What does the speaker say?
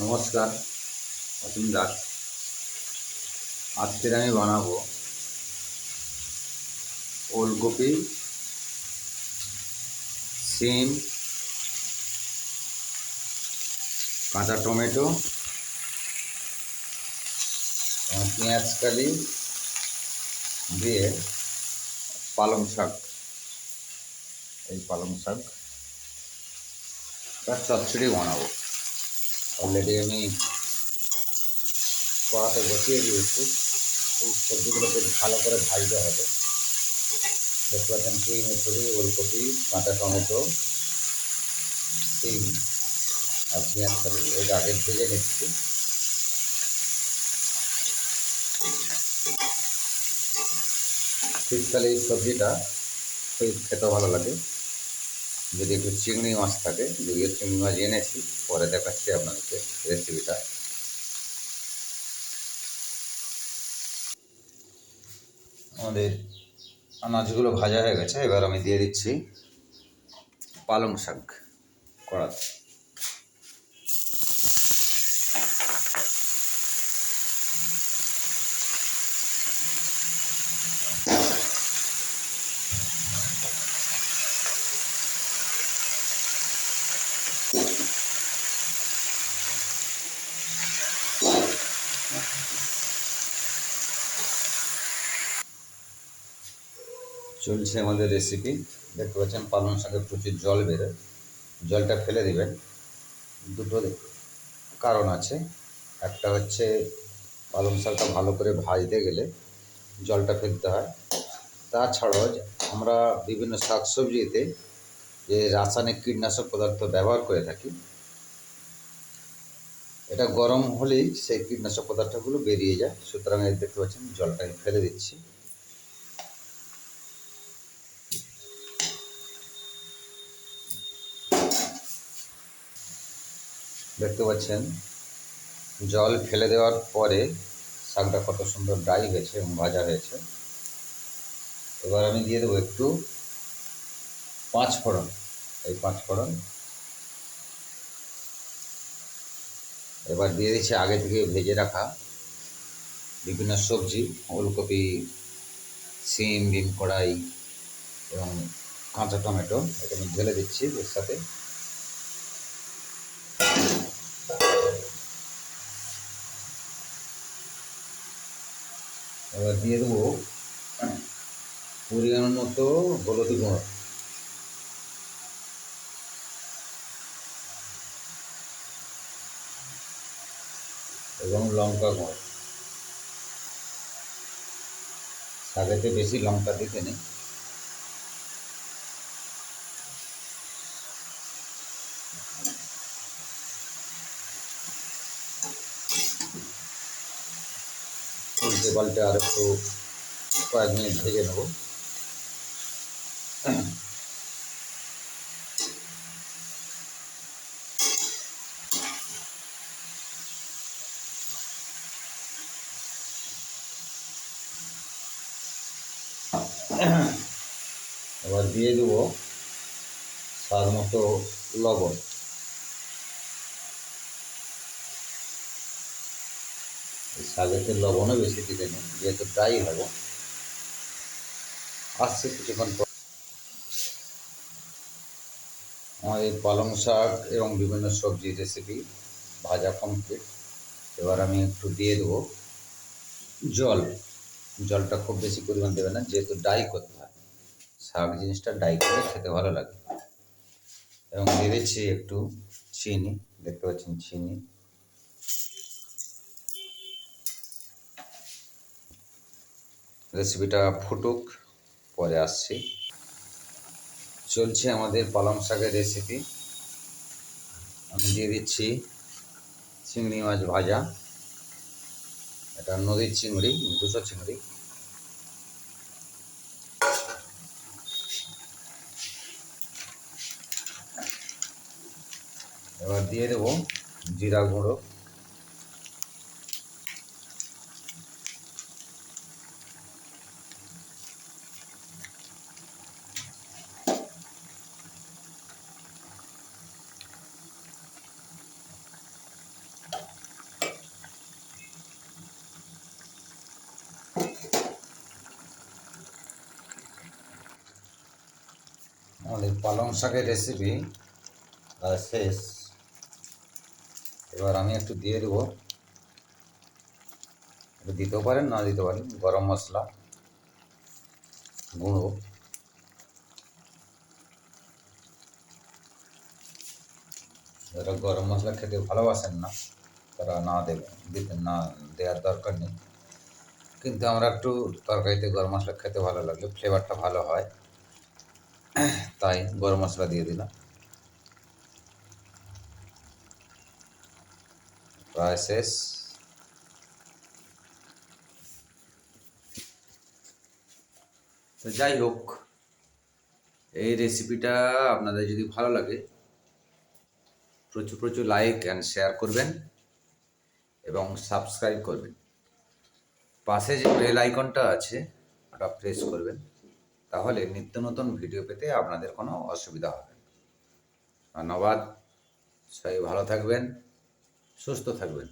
নমস্কার, অসীম দাস। আজকের আমি বানাবো ওলকপি, সিম, কাঁচা টমেটো পেঁয়াজ কালি দিয়ে পালং শাক। এই পালং শাক তার চচ্চড়ি বানাবো। অলরেডি আমি কড়াতে বসিয়ে দিয়েছি। এই সবজিগুলোকে ভালো করে ভাজতে হবে। দেখতে পাচ্ছেন পুঁই মুসুরি, ওলকপি, কাঁচা টমেটো, সিম আর পেঁয়াজ কালি এটা আগে ভেজে নিচ্ছি। শীতকালে এই সবজিটা খেতে ভালো লাগে। যদি একটু চিংড়ি মাছ থাকে যদিও চিংড়ি মাছ এনেছি, পরে দেখাচ্ছি আপনাদেরকে রেসিপিটা আমাদের আনাজগুলো ভাজা হয়ে গেছে, এবার আমি দিয়ে দিচ্ছি পালং শাক কড়াতে। চলছে আমাদের রেসিপি দেখতে পাচ্ছেন, পালং শাকে প্রচুর জল বেরোয়। জলটা ফেলে দিবেন। দুটো কারণ আছে। একটা হচ্ছে, পালং শাকটা ভালো করে ভাজতে গেলে জলটা ফেলতে হয়। তাছাড়াও আমরা বিভিন্ন শাকসবজিতে যে রাসায়নিক কীটনাশক পদার্থ ব্যবহার করে থাকি, এটা গরম হলেই সেই কীটনাশক পদার্থগুলো বেরিয়ে যায়। সুতরাং এই দেখতে পাচ্ছেন, জলটা ফেলে দিচ্ছি। দেখতে পাচ্ছেন, জল ফেলে দেওয়ার পরে শাকটা কত সুন্দর ডাই হয়েছে এবং ভাজা হয়েছে। এবার আমি দিয়ে দেবো একটু পাঁচ ফোড়ন। এই পাঁচ ফোড়ন। এবার দিয়ে দিচ্ছি আগে থেকে ভেজে রাখা বিভিন্ন সবজি, ওলকপি, সিম বিম কড়াই এবং কাঁচা টমেটো। এটা আমি ঢেলে দিচ্ছি এর সাথে। এবার দিয়ে দেবো পরিমাণ মতো হলুদ গুঁড়ো। এবং লঙ্কা গুঁড়ো। শাকেতে বেশি লঙ্কা দিতে নেই। পাল্টে আর একটু কয়েক মিনিট ভেজে নেব। এবার দিয়ে দেবো স্বাদ মতো লবণ। শাকেতে লবণও বেশি দিতে নেই, যেহেতু ড্রাই হবে আসছে কিছুক্ষণ পর। আমাদের পালং শাক এবং বিভিন্ন সবজি রেসিপি ভাজা কমপ্লিট এবার আমি একটু দিয়ে দেবো জল। জলটা খুব বেশি পরিমাণ দেবে না, যেহেতু ডাই করতে হয়। শাক জিনিসটা ডাই করে খেতে ভালো লাগে। এবং দিয়ে দিচ্ছি একটু চিনি, দেখতে পাচ্ছেন চিনি। রেসিপিটা ফুটুক, পরে আসছি। চলছে আমাদের পালং শাকের রেসিপি। আমি দিয়ে দিচ্ছি চিংড়ি মাছ ভাজা। এটা নদীর চিংড়ি দুশো চিংড়ি। এবার দিয়ে দেবো জিরা গুঁড়ো। আমাদের পালং শাকের রেসিপি শেষ। এবার আমি একটু দিয়ে দেবো। দিতেও পারেন, না দিতে পারেন, গরম মশলা, গুঁড়ো। যারা গরম মশলা খেতে ভালোবাসেন না, তারা না দেবে দিতে না, দেওয়ার দরকার নেই। কিন্তু আমরা একটু তরকারিতে গরম মশলা খেতে ভালো লাগলে ফ্লেভারটা ভালো হয়। তাই গরম মশলা দিয়ে দিলাম। প্রায় শেষ। তো যাই হোক, এই রেসিপিটা আপনাদের যদি ভালো লাগে, প্রচুর প্রচুর লাইক অ্যান্ড শেয়ার করবেন এবং সাবস্ক্রাইব করবেন। পাশে যে বেল আইকনটা আছে, ওটা প্রেস করবেন। তাহলে নিত্য নতুন ভিডিও পেতে আপনাদের কোনো অসুবিধা হবে না। ধন্যবাদ। সবাই ভালো থাকবেন, সুস্থ থাকবেন।